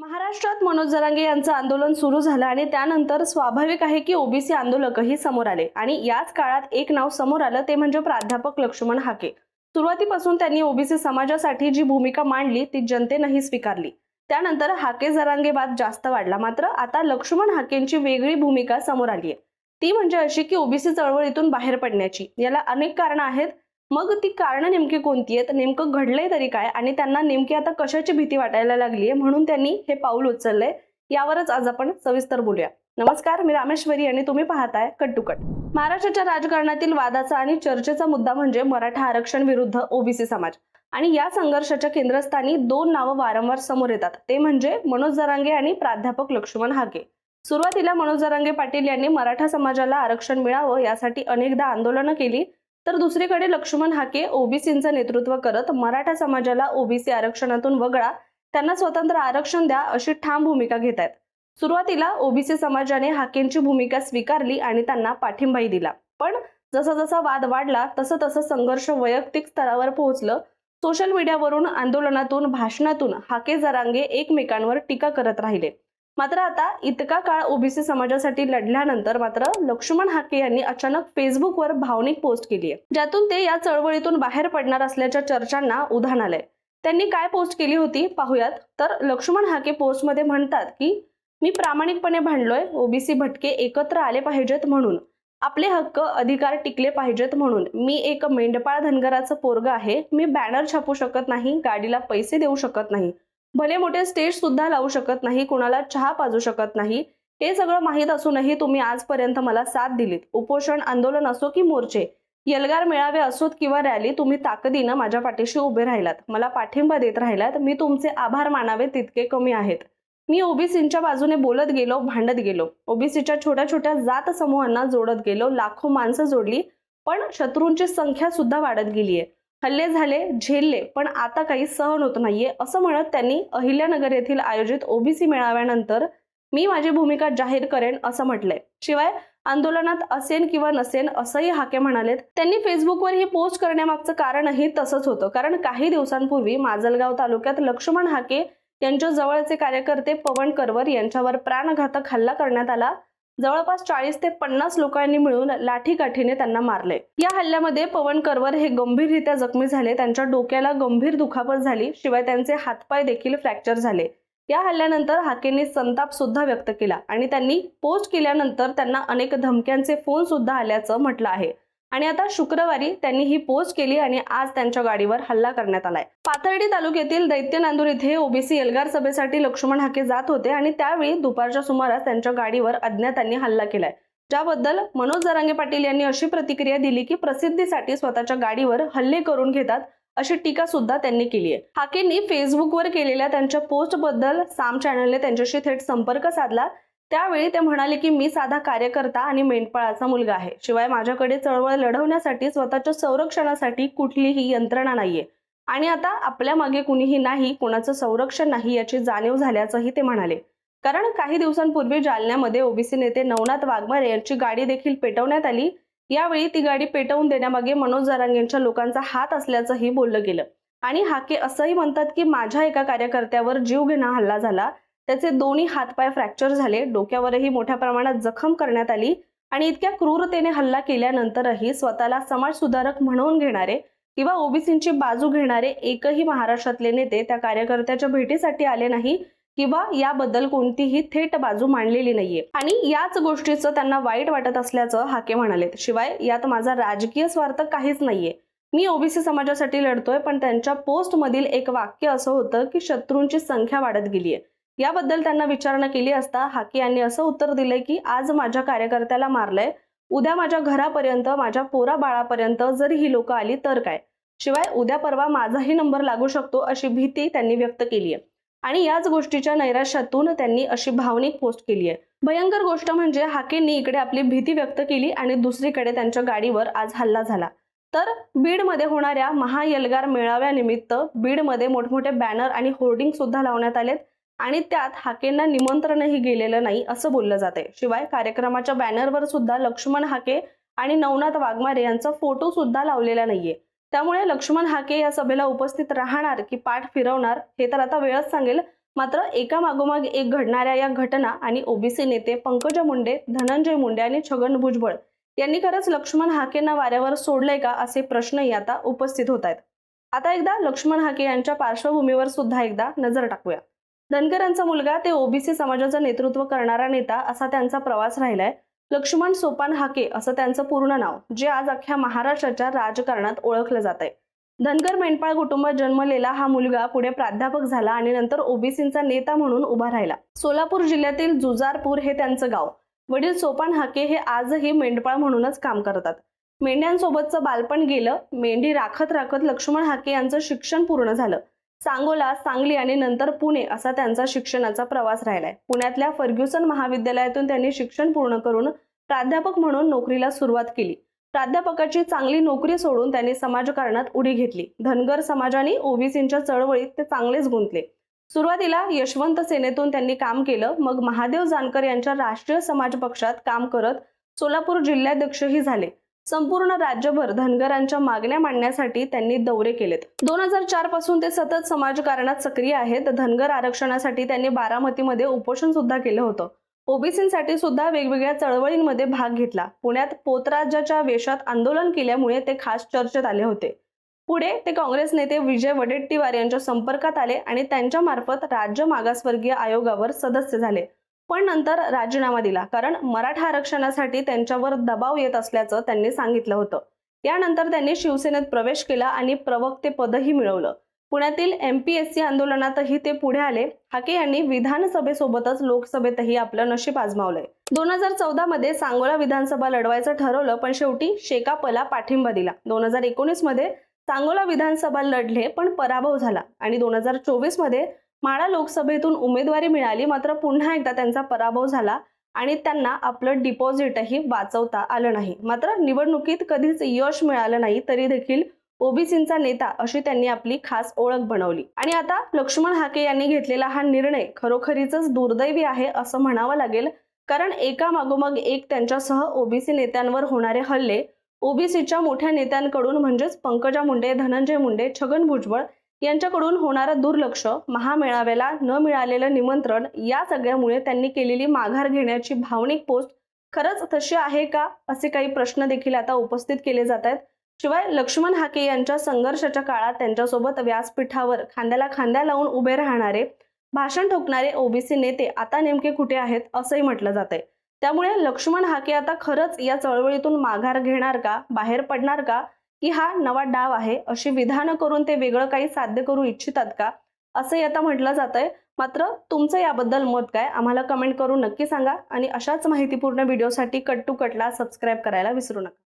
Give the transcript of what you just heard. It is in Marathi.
महाराष्ट्रात मनोज जरांगे यांचं आंदोलन सुरू झालं आणि त्यानंतर स्वाभाविक आहे की ओबीसी आंदोलकही समोर आले. आणि याच काळात एक नाव समोर आलं ते म्हणजे प्राध्यापक लक्ष्मण हाके. सुरुवातीपासून त्यांनी ओबीसी समाजासाठी जी भूमिका मांडली ती जनतेनंही स्वीकारली. त्यानंतर हाके जरांगेवाद जास्त वाढला. मात्र आता लक्ष्मण हाकेंची वेगळी भूमिका समोर आली आहे ती म्हणजे अशी की ओबीसी चळवळीतून बाहेर पडण्याची. याला अनेक कारणं आहेत. मग ती कारणं नेमकी कोणती आहेत? नेमकं घडलंय तरी काय? आणि त्यांना नेमकी आता कशाची भीती वाटायला लागली आहे? म्हणून त्यांनी हे पाऊल उचललंय. यावरच आज आपण सविस्तर बोलूया. नमस्कार मी रामेश्वरी आणि तुम्ही पाहताय कट टू कट. महाराष्ट्राच्या राजकारणातील वादाचा आणि चर्चेचा मुद्दा म्हणजे मराठा आरक्षण विरुद्ध ओबीसी समाज. आणि या संघर्षाच्या केंद्रस्थानी दोन नावं वारंवार समोर येतात. ते म्हणजे मनोज जरांगे आणि प्राध्यापक लक्ष्मण हाके सुरुवातीला मनोज जरांगे पाटील यांनी मराठा समाजाला आरक्षण मिळावं यासाठी अनेकदा आंदोलनं केली. तर दुसरीकडे लक्ष्मण हाके ओबीसींचं नेतृत्व करत मराठा समाजाला ओबीसी आरक्षणातून वगळा त्यांना स्वतंत्र आरक्षण द्या अशी ठाम भूमिका घेत आहेत. सुरुवातीला ओबीसी समाजाने हाकेंची भूमिका स्वीकारली आणि त्यांना पाठिंबाही दिला. पण जसा जसा वाद वाढला तसं तसं संघर्ष वैयक्तिक स्तरावर पोहोचलं. सोशल मीडियावरून आंदोलनातून भाषणातून हाके जरांगे एकमेकांवर टीका करत राहिले. मात्र आता इतका काळ ओबीसी समाजासाठी लढल्यानंतर मात्र लक्ष्मण हाके यांनी अचानक फेसबुकवर भावनिक पोस्ट केली आहे. ज्यातून ते या चळवळीतून बाहेर पडणार असल्याच्या चर्चांना उधाण आलंय. त्यांनी काय पोस्ट केली होती पाहूयात. तर लक्ष्मण हाके पोस्टमध्ये म्हणतात की मी प्रामाणिकपणे भांडलोय. ओबीसी भटके एकत्र आले पाहिजेत म्हणून. आपले हक्क अधिकार टिकले पाहिजेत म्हणून. मी एक मेंढपाळ धनगराचं पोरग आहे. मी बॅनर छापू शकत नाही. गाडीला पैसे देऊ शकत नाही. भले मोठे स्टेज सुद्धा लावू शकत नाही कुणाला चहा पाजू शकत नाही हे सगळं माहीत असूनही तुम्ही आजपर्यंत मला साथ दिलीत. उपोषण आंदोलन असो की मोर्चे यलगार मेळावे असोत किंवा रॅली तुम्ही ताकदीनं माझ्या पाठीशी उभे राहिलात. मला पाठिंबा देत राहिलात. मी तुमचे आभार मानावे तितके कमी आहेत. मी ओबीसींच्या बाजूने बोलत गेलो भांडत गेलो. ओबीसीच्या छोट्या छोट्या जात समूहांना जोडत गेलो. लाखो माणसं जोडली पण शत्रूंची संख्या सुद्धा वाढत गेलीये. हल्ले झाले झेलले पण आता काही सहन होत नाहीये असं म्हणत त्यांनी अहिल्यानगर येथील आयोजित ओबीसी मेळाव्यानंतर मी माझी भूमिका जाहीर करेन असं म्हटलंय. शिवाय आंदोलनात असेन किंवा नसेन असंही हाके म्हणालेत. त्यांनी फेसबुकवर ही पोस्ट करण्यामागचं कारणही तसंच होतं. कारण काही दिवसांपूर्वी माजलगाव तालुक्यात लक्ष्मण हाके यांच्या जवळचे कार्यकर्ते पवन करवर यांच्यावर प्राणघातक हल्ला करण्यात आला. जवळपास चाळीस ते पन्नास लोकांनी मिळून लाठीकाठीने त्यांना मारले. या हल्ल्यामध्ये पवन करवर हे गंभीररित्या जखमी झाले. त्यांच्या डोक्याला गंभीर दुखापत झाली. शिवाय त्यांचे हातपाय देखील फ्रॅक्चर झाले. या हल्ल्यानंतर हाकेंनी संताप सुद्धा व्यक्त केला आणि त्यांनी पोस्ट केल्यानंतर त्यांना अनेक धमक्यांचे फोन सुद्धा आल्याचं म्हटलं आहे. आणि आता शुक्रवारी त्यांनी ही पोस्ट केली आणि आज त्यांच्या गाडीवर हल्ला करण्यात आलाय. पाथर्डी तालुक्यातील दैत्य नांदूर इथे ओबीसी एल्गार सभेसाठी लक्ष्मण हाके जात होते आणि त्यावेळी दुपारच्या सुमारास त्यांच्या गाडीवर अज्ञातांनी हल्ला केलाय. ज्याबद्दल मनोज जरांगे पाटील यांनी अशी प्रतिक्रिया दिली की प्रसिद्धीसाठी स्वतःच्या गाडीवर हल्ले करून घेतात अशी टीका सुद्धा त्यांनी केली आहे. हाकेंनी फेसबुकवर केलेल्या त्यांच्या पोस्टबद्दल साम चॅनलने त्यांच्याशी थेट संपर्क साधला. त्यावेळी ते म्हणाले की मी साधा कार्यकर्ता आणि मेंढपाळाचा मुलगा आहे. शिवाय माझ्याकडे चळवळ लढवण्यासाठी स्वतःच्या संरक्षणासाठी कुठलीही यंत्रणा नाहीये. आणि आता आपल्या मागे कुणीही नाही कोणाचं संरक्षण नाही याची जाणीव झाल्याचंही ते म्हणाले. कारण काही दिवसांपूर्वी जालन्यामध्ये ओबीसी नेते नवनाथ वाघमारे यांची गाडी देखील पेटवण्यात आली. यावेळी ती गाडी पेटवून देण्यामागे मनोज जरांगेंच्या लोकांचा हात असल्याचंही बोललं गेलं. आणि हाके असंही म्हणतात की माझ्या एका कार्यकर्त्यावर जीव घेणा हल्ला झाला. त्याचे दोन्ही हातपाय फ्रॅक्चर झाले. डोक्यावरही मोठ्या प्रमाणात जखम करण्यात आली आणि इतक्या क्रूरतेने हल्ला केल्यानंतरही स्वतःला समाज सुधारक म्हणवून घेणारे किंवा ओबीसींची बाजू घेणारे एकही महाराष्ट्रातले नेते त्या कार्यकर्त्याच्या भेटीसाठी आले नाही किंवा याबद्दल कोणतीही थेट बाजू मांडलेली नाहीये. आणि याच गोष्टीचं त्यांना वाईट वाटत असल्याचं हाके म्हणालेत. शिवाय यात माझा राजकीय स्वार्थ काहीच नाहीये. मी ओबीसी समाजासाठी लढतोय पण त्यांच्या पोस्ट मधील एक वाक्य असं होतं की शत्रूंची संख्या वाढत गेलीये. याबद्दल त्यांना विचारणा केली असता हाकी यांनी असं उत्तर दिलंय की आज माझ्या कार्यकर्त्याला मारलंय. उद्या माझ्या घरापर्यंत माझ्या पोरा बाळापर्यंत जर ही लोक आली तर काय? शिवाय उद्या परवा माझाही नंबर लागू शकतो अशी भीती त्यांनी व्यक्त केली आहे आणि याच गोष्टीच्या नैराश्यातून त्यांनी अशी भावनिक पोस्ट केली आहे भयंकर गोष्ट म्हणजे हाकेंनी इकडे आपली भीती व्यक्त केली आणि दुसरीकडे त्यांच्या गाडीवर आज हल्ला झाला. तर बीडमध्ये होणाऱ्या महायलगार मेळाव्यानिमित्त बीडमध्ये मोठमोठे बॅनर आणि होर्डिंग सुद्धा लावण्यात आलेत. आणि त्यात हाकेंना निमंत्रणही गेलेलं नाही असं बोललं जाते शिवाय कार्यक्रमाच्या बॅनरवर सुद्धा लक्ष्मण हाके आणि नवनाथ वाघमारे यांचा फोटो सुद्धा लावलेला नाहीये. त्यामुळे लक्ष्मण हाके या सभेला उपस्थित राहणार की पाठ फिरवणार हे तर आता वेळच सांगेल. मात्र एका मागोमाग एक घडणाऱ्या या घटना आणि ओबीसी नेते पंकजा मुंडे धनंजय मुंडे आणि छगन भुजबळ यांनी खरंच लक्ष्मण हाकेंना वाऱ्यावर सोडलंय का असे प्रश्नही आता उपस्थित होत आहेत. आता एकदा लक्ष्मण हाके यांच्या पार्श्वभूमीवर सुद्धा एकदा नजर टाकूया. धनगरांचा मुलगा ते ओबीसी समाजाचं नेतृत्व करणारा नेता असा त्यांचा प्रवास राहिलाय. लक्ष्मण सोपान हाके असं त्यांचं पूर्ण नाव जे आज अख्ख्या महाराष्ट्राच्या राजकारणात ओळखलं जात आहे धनगर मेंढपाळ कुटुंबात जन्मलेला हा मुलगा पुढे प्राध्यापक झाला आणि नंतर ओबीसींचा नेता म्हणून उभा राहिला. सोलापूर जिल्ह्यातील जुजारपूर हे त्यांचं गाव. वडील सोपान हाके हे आजही मेंढपाळ म्हणूनच काम करतात. मेंढ्यांसोबतचं बालपण गेलं मेंढी राखत राखत लक्ष्मण हाके यांचं शिक्षण पूर्ण झालं. सांगोला सांगली आणि नंतर पुणे असा त्यांचा शिक्षणाचा प्रवास राहिलाय. पुण्यातल्या फर्ग्युसन महाविद्यालयातून त्यांनी शिक्षण पूर्ण करून प्राध्यापक म्हणून नोकरीला सुरुवात केली. प्राध्यापकाची चांगली नोकरी सोडून त्यांनी समाजकारणात उडी घेतली. धनगर समाजाने ओबीसींच्या चळवळीत ते चांगलेच गुंतले. सुरुवातीला यशवंत सेनेतून त्यांनी काम केलं मग महादेव जानकर यांच्या राष्ट्रीय समाज पक्षात काम करत सोलापूर जिल्हाध्यक्षही झाले. संपूर्ण राज्यभर धनगरांच्या मागण्या मांडण्यासाठी त्यांनी दौरे केलेत. दोन हजार चारपासून ते सतत समाजकारणात सक्रिय आहेत. धनगर आरक्षणासाठी त्यांनी बारामतीमध्ये उपोषण सुद्धा केलं होतं. ओबीसींसाठी सुद्धा वेगवेगळ्या चळवळींमध्ये भाग घेतला. पुण्यात पोतराज्याच्या वेशात आंदोलन केल्यामुळे ते खास चर्चेत आले होते. पुढे ते काँग्रेस नेते विजय वडेट्टीवार यांच्या संपर्कात आले आणि त्यांच्या मार्फत राज्य मागासवर्गीय आयोगावर सदस्य झाले. पण नंतर राजीनामा दिला. कारण मराठा आरक्षणासाठी त्यांच्यावर दबाव येत असल्याचं त्यांनी सांगितलं होतं. यानंतर त्यांनी शिवसेनेत प्रवेश केला आणि प्रवक्ते पदही मिळवलं. पुण्यातील एम पी एस सी आंदोलनातही ते पुढे आले. हाके यांनी विधानसभेसोबतच लोकसभेतही आपलं नशीब आजमावलंय. दोन हजार चौदा मध्ये सांगोला विधानसभा लढवायचं ठरवलं पण शेवटी शेकापला पाठिंबा दिला. दोन हजार एकोणीसमध्ये सांगोला विधानसभा लढले पण पराभव झाला. आणि दोन हजार चोवीसमध्ये माळा लोकसभेतून उमेदवारी मिळाली मात्र पुन्हा एकदा त्यांचा पराभव झाला आणि त्यांना आपलं डिपॉझिटही वाचवता आलं नाही. मात्र निवडणुकीत कधीच यश मिळालं नाही तरी देखील ओबीसींचा नेता अशी त्यांनी आपली खास ओळख बनवली. आणि आता लक्ष्मण हाके यांनी घेतलेला हा निर्णय खरोखरीच दुर्दैवी आहे असं म्हणावं लागेल कारण एका मागोमाग एक त्यांच्यासह ओबीसी नेत्यांवर होणारे हल्ले ओबीसीच्या मोठ्या नेत्यांकडून म्हणजेच पंकजा मुंडे धनंजय मुंडे छगन भुजबळ यांच्याकडून होणारं दुर्लक्ष महामेळाव्याला न मिळालेलं निमंत्रण या सगळ्यामुळे त्यांनी केलेली माघार घेण्याची भावनिक पोस्ट खरंच तशी आहे का? असे काही प्रश्न देखील आता उपस्थित केले जात आहेत. शिवाय लक्ष्मण हाके यांच्या संघर्षाच्या काळात त्यांच्यासोबत व्यासपीठावर खांद्याला खांद्या लावून उभे राहणारे भाषण ठोकणारे ओबीसी नेते आता नेमके कुठे आहेत असंही म्हटलं जात आहे त्यामुळे लक्ष्मण हाके आता खरंच या चळवळीतून माघार घेणार का? बाहेर पडणार का? की हा नवा डाव आहे अशी विधानं करून ते वेगळं काही साध्य करू इच्छितात का? असंही आता म्हटलं जात आहे मात्र तुमचं याबद्दल मत काय? आम्हाला कमेंट करून नक्की सांगा आणि अशाच माहितीपूर्ण व्हिडिओसाठी कट टू कटला सबस्क्राईब करायला विसरू नका.